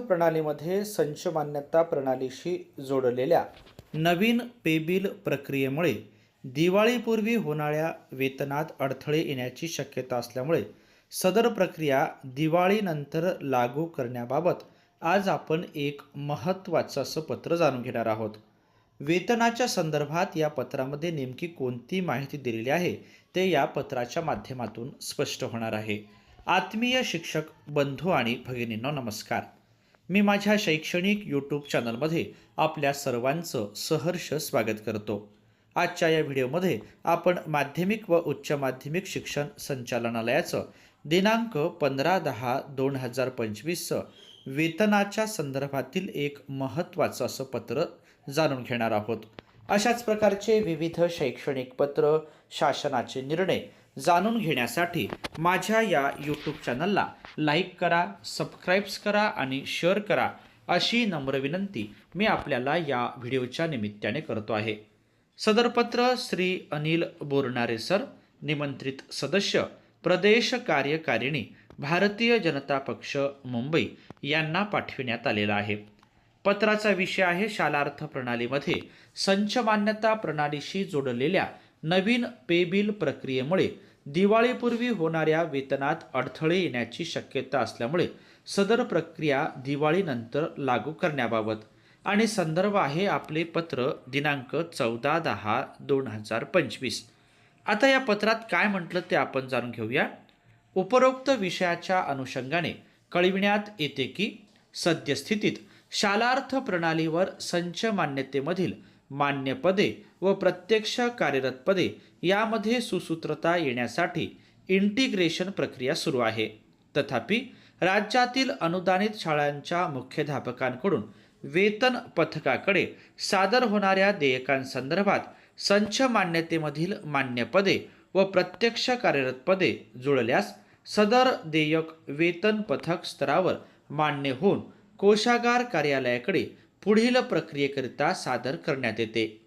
प्रणालीमध्ये संच मान्यता प्रणालीशी जोडलेल्या नवीन पेबिल प्रक्रियेमुळे दिवाळीपूर्वी होणाऱ्या वेतनात अडथळे येण्याची शक्यता असल्यामुळे सदर प्रक्रिया दिवाळीनंतर लागू करण्याबाबत आज आपण एक महत्त्वाचं असं पत्र जाणून घेणार आहोत. वेतनाच्या संदर्भात या पत्रामध्ये नेमकी कोणती माहिती दिलेली आहे ते या पत्राच्या माध्यमातून स्पष्ट होणार आहे. आत्मीय शिक्षक बंधू आणि भगिनींनो नमस्कार. मी माझ्या शैक्षणिक यूट्यूब चॅनलमध्ये आपल्या सर्वांचं सहर्ष स्वागत करतो. आजच्या या व्हिडिओमध्ये आपण माध्यमिक व उच्च माध्यमिक शिक्षण संचालनालयाचं दिनांक पंधरा दहा दोन हजार पंचवीसचं वेतनाच्या संदर्भातील एक महत्त्वाचं असं पत्र जाणून घेणार आहोत. अशाच प्रकारचे विविध शैक्षणिक पत्र शासनाचे निर्णय जाणून घेण्यासाठी माझ्या या यूट्यूब चॅनलला लाईक करा सबस्क्राईब्स करा आणि शेअर करा अशी नम्र विनंती मी आपल्याला या व्हिडिओच्या निमित्ताने करतो आहे. सदरपत्र श्री अनिल बोरणारे सर निमंत्रित सदस्य प्रदेश कार्यकारिणी भारतीय जनता पक्ष मुंबई यांना पाठविण्यात आलेला आहे. पत्राचा विषय आहे शालार्थ प्रणालीमध्ये संच मान्यता प्रणालीशी जोडलेल्या नवीन पे बिल प्रक्रियेमुळे दिवाळीपूर्वी होणाऱ्या वेतनात अडथळे येण्याची शक्यता असल्यामुळे सदर प्रक्रिया दिवाळीनंतर लागू करण्याबाबत. आणि संदर्भ आहे आपले पत्र दिनांक चौदा दहा दोन हजार पंचवीस. आता या पत्रात काय म्हटलं ते आपण जाणून घेऊया. उपरोक्त विषयाच्या अनुषंगाने कळविण्यात येते की सद्यस्थितीत शालार्थ प्रणालीवर संच मान्यतेमधील मान्य पदे व प्रत्यक्ष कार्यरत पदे यामध्ये सुसूत्रता येण्यासाठी इंटिग्रेशन प्रक्रिया सुरू आहे. तथापि राज्यातील अनुदानित शाळांच्या मुख्याध्यापकांकडून वेतन पथकाकडे सादर होणाऱ्या देयकांसंदर्भात संच मान्यतेमधील मान्यपदे व प्रत्यक्ष कार्यरत पदे जुळल्यास सदर देयक वेतन पथक स्तरावर मान्य होऊन कोशागार कार्यालयाकडे पुढील प्रक्रियेकरिता सादर करण्यात येते.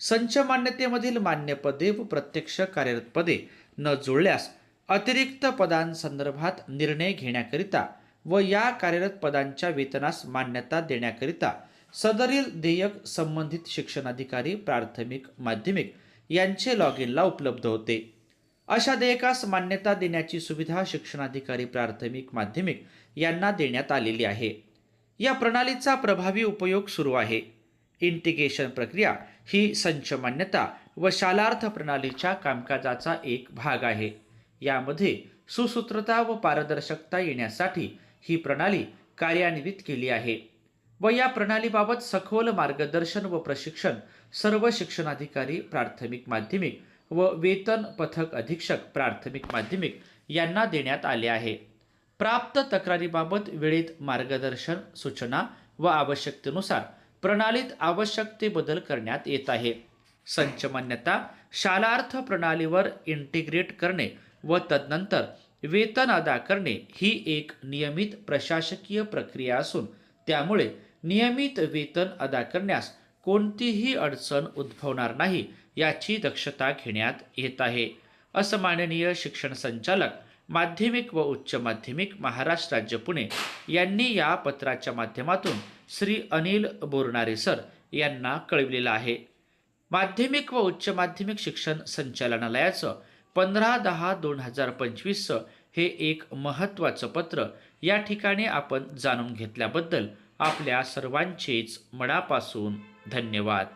संच मान्यतेमधील मान्यपदे व प्रत्यक्ष कार्यरत पदे न जुळल्यास अतिरिक्त पदांसंदर्भात निर्णय घेण्याकरिता व या कार्यरत पदांच्या वेतनास मान्यता देण्याकरिता सदरील देयक संबंधित शिक्षणाधिकारी प्राथमिक माध्यमिक यांचे लॉग इनला उपलब्ध होते. अशा देयकास मान्यता देण्याची सुविधा शिक्षणाधिकारी प्राथमिक माध्यमिक यांना देण्यात आलेली आहे. या प्रणालीचा प्रभावी उपयोग सुरू आहे. इंटिग्रेशन प्रक्रिया ही संच मान्यता व शालार्थ प्रणालीच्या कामकाजाचा एक भाग आहे. यामध्ये सुसूत्रता व पारदर्शकता येण्यासाठी ही प्रणाली कार्यान्वित केली आहे व या प्रणालीबाबत सखोल मार्गदर्शन व प्रशिक्षण सर्व शिक्षणाधिकारी प्राथमिक माध्यमिक व वेतन पथक अधीक्षक प्राथमिक माध्यमिक यांना देण्यात आले आहे. प्राप्त तक्रारीबाबत वेळेत मार्गदर्शन सूचना व आवश्यकतेनुसार प्रणालीत आवश्यक ते बदल करण्यात येत आहे. संच मान्यता शालार्थ प्रणालीवर इंटिग्रेट करणे व तदनंतर वेतन अदा करणे ही एक नियमित प्रशासकीय प्रक्रिया असून त्यामुळे नियमित वेतन अदा करण्यास कोणतीही अडचण उद्भवणार नाही याची दक्षता घेण्यात येत आहे. असं माननीय शिक्षण संचालक माध्यमिक व उच्च माध्यमिक महाराष्ट्र राज्य पुणे यांनी या पत्राच्या माध्यमातून श्री अनिल बोरणारे सर यांना कळविलेलं आहे. माध्यमिक व उच्च माध्यमिक शिक्षण संचालनालयाचं पंधरा दहा दोन हजार पंचवीसचं हे एक महत्त्वाचं पत्र या ठिकाणी आपण जाणून घेतल्याबद्दल आपल्या सर्वांचेच मनापासून धन्यवाद.